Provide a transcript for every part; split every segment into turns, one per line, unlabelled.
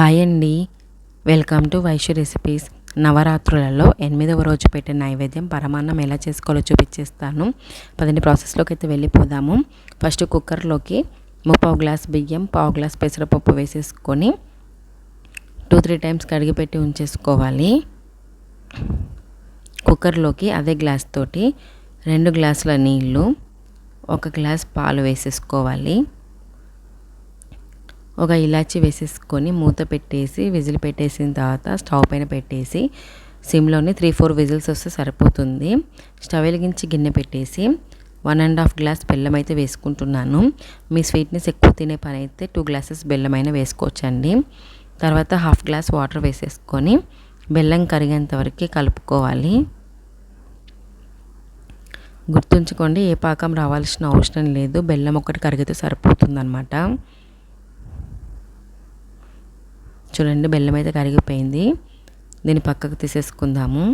Hi అండి. Welcome to Vaishya recipes. నవరాత్రులలో ఎనిమిదవ రోజు పెట్టిన నైవేద్యం పరమాన్నం ఎలా చేసుకోవాలో చూపించేస్తాను. పదండి ప్రాసెస్లోకి అయితే వెళ్ళిపోదాము. ఫస్ట్ కుక్కర్లోకి ముప్పావు గ్లాస్ బియ్యం పావు గ్లాస్ పెసరపప్పు వేసేసుకొని టూ త్రీ టైమ్స్ కడిగి పెట్టి ఉంచేసుకోవాలి. కుక్కర్లోకి అదే గ్లాస్ తోటి రెండు గ్లాసుల నీళ్ళు ఒక గ్లాస్ పాలు వేసేసుకోవాలి. ఒక ఇలాచి వేసేసుకొని మూత పెట్టేసి విజిల్ పెట్టేసిన తర్వాత స్టవ్ పైన పెట్టేసి సిమ్లోనే త్రీ ఫోర్ విజిల్స్ వస్తే సరిపోతుంది. స్టవ్ వెలిగించి గిన్నె పెట్టేసి వన్ అండ్ హాఫ్ గ్లాస్ బెల్లం అయితే వేసుకుంటున్నాను. మీ స్వీట్నెస్ ఎక్కువ తినే పని అయితే టూ గ్లాసెస్ బెల్లం అయినా వేసుకోవచ్చండి. తర్వాత హాఫ్ గ్లాస్ వాటర్ వేసేసుకొని బెల్లం కరిగేంత వరకు కలుపుకోవాలి. గుర్తుంచుకోండి ఏ పాకం రావాల్సిన అవసరం లేదు. బెల్లం ఒకటి కరిగితే సరిపోతుందన్నమాట. చూడండి బెల్లం అయితే కరిగిపోయింది. దీన్ని పక్కకు తీసేసుకుందాము.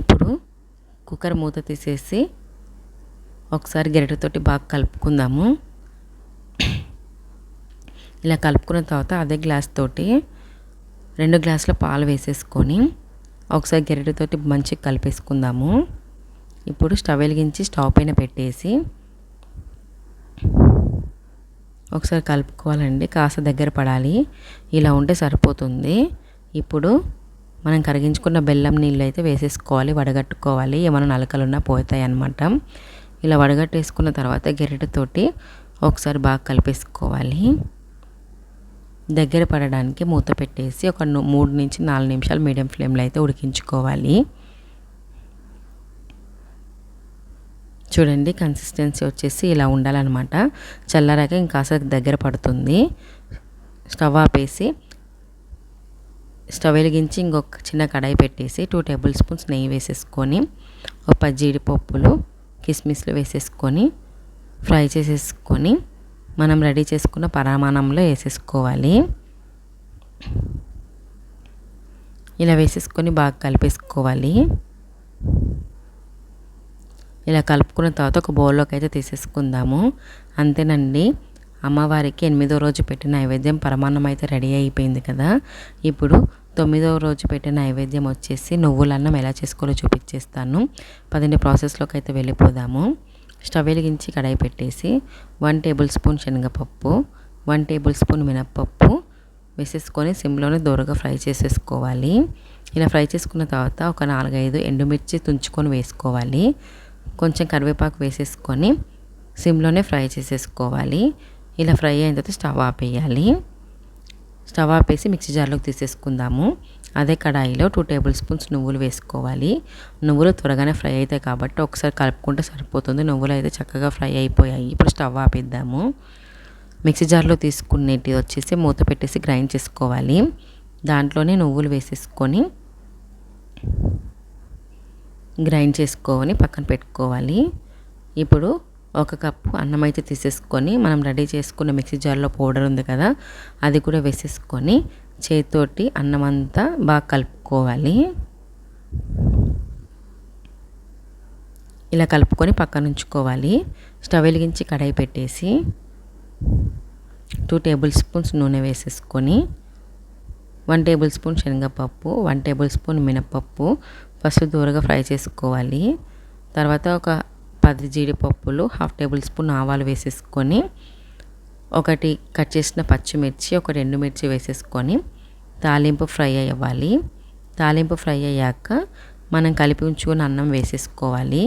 ఇప్పుడు కుక్కర్ మూత తీసేసి ఒకసారి గరిటెతోటి బాగా కలుపుకుందాము. ఇలా కలుపుకున్న తర్వాత అదే గ్లాస్ తోటి రెండు గ్లాసుల పాలు వేసేసుకొని ఒకసారి గరిటెతోటి మంచిగా కలిపేసుకుందాము. ఇప్పుడు స్టవ్ వెలిగించి స్టవ్ పైన పెట్టేసి ఒకసారి కలుపుకోవాలండి కాస్త దగ్గర పడాలి. ఇలా ఉంటే సరిపోతుంది. ఇప్పుడు మనం కరిగించుకున్న బెల్లం నీళ్ళు అయితే వేసేసుకోవాలి వడగట్టుకోవాలి. ఏమైనా నలకలున్నా పోతాయి అనమాట ఇలా వడగట్టేసుకున్న తర్వాత గెరిటతోటి ఒకసారి బాగా కలిపేసుకోవాలి. దగ్గర పడడానికి మూత పెట్టేసి ఒక మూడు నుంచి నాలుగు నిమిషాలు మీడియం ఫ్లేమ్లో అయితే ఉడికించుకోవాలి. చూడండి కన్సిస్టెన్సీ వచ్చేసి ఇలా ఉండాలన్నమాట. చల్లారాక ఇంకాస్త దగ్గర పడుతుంది. స్టవ్ ఆపేసి స్టవ్ వెలిగించి ఇంకొక చిన్న కడాయి పెట్టేసి టూ టేబుల్ స్పూన్స్ నెయ్యి వేసేసుకొని ఒక పది జీడిపప్పులు కిస్మిస్లు వేసేసుకొని ఫ్రై చేసేసుకొని మనం రెడీ చేసుకున్న పరమాణంలో వేసేసుకోవాలి. ఇలా వేసేసుకొని బాగా కలిపేసుకోవాలి. ఇలా కలుపుకున్న తర్వాత ఒక బౌల్లోకి అయితే తీసేసుకుందాము. అంతేనండి. అమ్మవారికి ఎనిమిదో రోజు పెట్టిన నైవేద్యం పరమాన్నం అయితే రెడీ అయిపోయింది కదా. ఇప్పుడు తొమ్మిదవ రోజు పెట్టిన నైవేద్యం వచ్చేసి నువ్వులన్నం ఎలా చేసుకోవాలో చూపించేస్తాను. పదింటి ప్రాసెస్లోకి అయితే వెళ్ళిపోదాము. స్టవ్ వెలిగించి కడాయి పెట్టేసి వన్ టేబుల్ స్పూన్ శనగపప్పు వన్ టేబుల్ స్పూన్ మినప్పప్పు వేసేసుకొని సిమ్లోనే దూరగా ఫ్రై చేసేసుకోవాలి. ఇలా ఫ్రై చేసుకున్న తర్వాత ఒక నాలుగైదు ఎండుమిర్చి తుంచుకొని వేసుకోవాలి. కొంచెం కరివేపాకు వేసేసుకొని సిమ్లోనే ఫ్రై చేసేసుకోవాలి. ఇలా ఫ్రై అయిన తర్వాత స్టవ్ ఆపేయాలి. స్టవ్ ఆపేసి మిక్సీ జార్లోకి తీసేసుకుందాము. అదే కడాయిలో టూ టేబుల్ స్పూన్స్ నువ్వులు వేసుకోవాలి. నువ్వులు త్వరగానే ఫ్రై అవుతాయి కాబట్టి ఒకసారి కలుపుకుంటే సరిపోతుంది. నువ్వులు అయితే చక్కగా ఫ్రై అయిపోయాయి. ఇప్పుడు స్టవ్ ఆపేద్దాము. మిక్సీ జార్లో తీసుకునేటి వచ్చేసి మూత పెట్టేసి గ్రైండ్ చేసుకోవాలి. దాంట్లోనే నువ్వులు వేసేసుకొని గ్రైండ్ చేసుకొని పక్కన పెట్టుకోవాలి. ఇప్పుడు ఒక కప్పు అన్నం అయితే తీసేసుకొని మనం రెడీ చేసుకున్న మిక్సీ జార్లో పౌడర్ ఉంది కదా అది కూడా వేసేసుకొని చేతితోటి అన్నం అంతా బాగా కలుపుకోవాలి. ఇలా కలుపుకొని పక్కన ఉంచుకోవాలి. స్టవ్ వెలిగించి కడాయి పెట్టేసి టూ టేబుల్ స్పూన్స్ నూనె వేసేసుకొని వన్ టేబుల్ స్పూన్ శనగపప్పు వన్ టేబుల్ స్పూన్ మినపప్పు ఫస్ట్ దూరగా ఫ్రై చేసుకోవాలి. తర్వాత ఒక పది జీడిపప్పులు హాఫ్ టేబుల్ స్పూన్ ఆవాలు వేసేసుకొని ఒకటి కట్ చేసిన పచ్చిమిర్చి ఒక రెండు మిర్చి వేసేసుకొని తాలింపు ఫ్రై అవ్వాలి తాలింపు ఫ్రై అయ్యాక మనం కలిపి ఉంచుకుని అన్నం వేసేసుకోవాలి.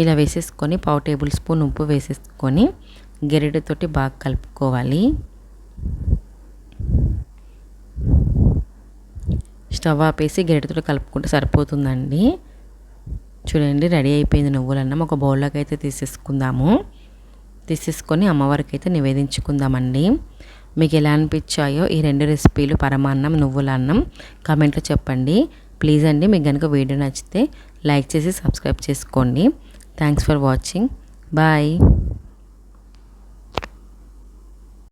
ఇలా వేసేసుకొని పావు టేబుల్ స్పూన్ ఉప్పు వేసేసుకొని గెరిటతోటి బాగా కలుపుకోవాలి. స్టవ్ ఆపేసి గరిటతో కలుపుకుంటే సరిపోతుందండి. చూడండి రెడీ అయిపోయింది నువ్వులన్నం. ఒక బౌల్లోకి అయితే తీసేసుకుందాము. తీసేసుకొని అమ్మవారికి అయితే నివేదించుకుందామండి. మీకు ఎలా అనిపించాయో ఈ రెండు రెసిపీలు పరమాన్నం నువ్వుల అన్నం కామెంట్లో చెప్పండి. ప్లీజ్ అండి మీకు కనుక వీడియో నచ్చితే లైక్ చేసి సబ్స్క్రైబ్ చేసుకోండి. Thanks for watching. బాయ్.